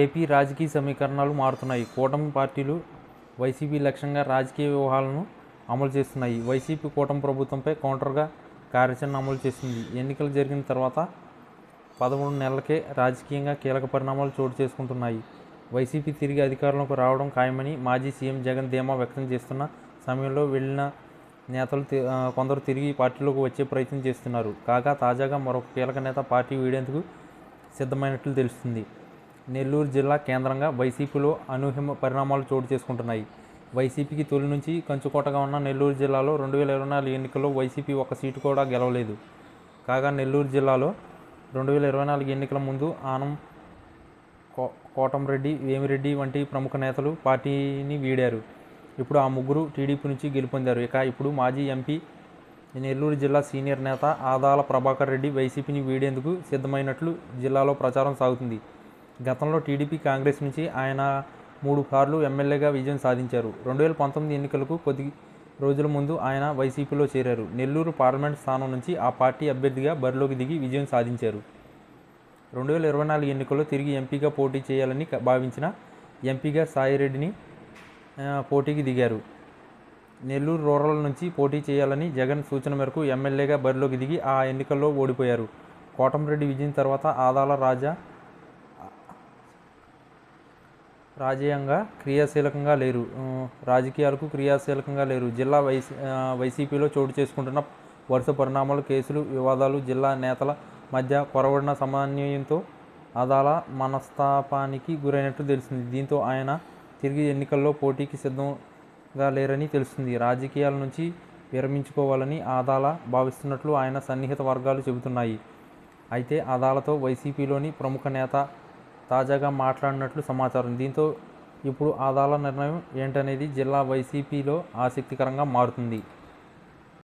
AP రాజకీయ సమీకరణాలు మారుతున్నాయి. కూటమి పార్టీలు వైసీపీ లక్ష్యంగా రాజకీయ వ్యూహాలను అమలు చేస్తున్నాయి. వైసీపీ కూటమి ప్రభుత్వంపై కౌంటర్గా కార్యాచరణ అమలు చేస్తుంది. ఎన్నికలు జరిగిన తర్వాత పదమూడు నెలలకే రాజకీయంగా కీలక పరిణామాలు చోటు చేసుకుంటున్నాయి. వైసీపీ తిరిగి అధికారంలోకి రావడం ఖాయమని మాజీ సీఎం జగన్ ధీమా వ్యక్తం చేస్తున్న సమయంలో వెళ్ళిన నేతలు కొందరు తిరిగి పార్టీలోకి వచ్చే ప్రయత్నం చేస్తున్నారు. కాగా తాజాగా మరొక కీలక నేత పార్టీ వీడేందుకు సిద్ధమైనట్లు తెలుస్తుంది. నెల్లూరు జిల్లా కేంద్రంగా వైసీపీలో అనూహ్య పరిణామాలు చోటు చేసుకుంటున్నాయి. వైసీపీకి తొలి నుంచి కంచుకోటగా ఉన్న నెల్లూరు జిల్లాలో రెండు వేల ఇరవై నాలుగు ఎన్నికల్లో వైసీపీ ఒక సీటు కూడా గెలవలేదు. కాగా నెల్లూరు జిల్లాలో రెండు వేల ఇరవై నాలుగు ఎన్నికల ముందు ఆనం కో కోటంరెడ్డి వేమిరెడ్డి వంటి ప్రముఖ నేతలు పార్టీని వీడారు. ఇప్పుడు ఆ ముగ్గురు టీడీపీ నుంచి గెలుపొందారు. ఇక ఇప్పుడు మాజీ ఎంపీ నెల్లూరు జిల్లా సీనియర్ నేత ఆదాల ప్రభాకర్ రెడ్డి వైసీపీని వీడేందుకు సిద్ధమైనట్లు జిల్లాలో ప్రచారం సాగుతుంది. గతంలో టీడీపీ కాంగ్రెస్ నుంచి ఆయన మూడు సార్లు ఎమ్మెల్యేగా విజయం సాధించారు. రెండు వేల పంతొమ్మిది ఎన్నికలకు కొద్ది రోజుల ముందు ఆయన వైసీపీలో చేరారు. నెల్లూరు పార్లమెంట్ స్థానం నుంచి ఆ పార్టీ అభ్యర్థిగా బరిలోకి దిగి విజయం సాధించారు. రెండు వేల ఇరవై నాలుగు ఎన్నికల్లో తిరిగి ఎంపీగా పోటీ చేయాలని భావించిన ఎంపీగా సాయిరెడ్డిని పోటీకి దిగారు. నెల్లూరు రూరల్ నుంచి పోటీ చేయాలని జగన్ సూచన మేరకు ఎమ్మెల్యేగా బరిలోకి దిగి ఆ ఎన్నికల్లో ఓడిపోయారు. కోటంరెడ్డి విజయం తర్వాత ఆదాల రాజా రాజకీయంగా క్రియాశీలకంగా లేరు. రాజకీయాలకు క్రియాశీలకంగా లేరు. జిల్లా వైసీ వైసీపీలో చోటు చేసుకుంటున్న వరుస పరిణామాలు కేసులు వివాదాలు జిల్లా నేతల మధ్య కొరవడిన సమన్వయంతో అదాల మనస్తాపానికి గురైనట్టు తెలిసింది దీంతో ఆయన తిరిగి ఎన్నికల్లో పోటీకి సిద్ధంగా లేరని తెలుస్తుంది. రాజకీయాల నుంచి విరమించుకోవాలని ఆదాల భావిస్తున్నట్లు ఆయన సన్నిహిత వర్గాలు చెబుతున్నాయి. అయితే అదాలతో వైసీపీలోని ప్రముఖ నేత తాజాగా మాట్లాడినట్లు సమాచారం. దీంతో ఇప్పుడు ఆదాల నిర్ణయం ఏంటనేది జిల్లా వైసీపీలో ఆసక్తికరంగా మారుతుంది.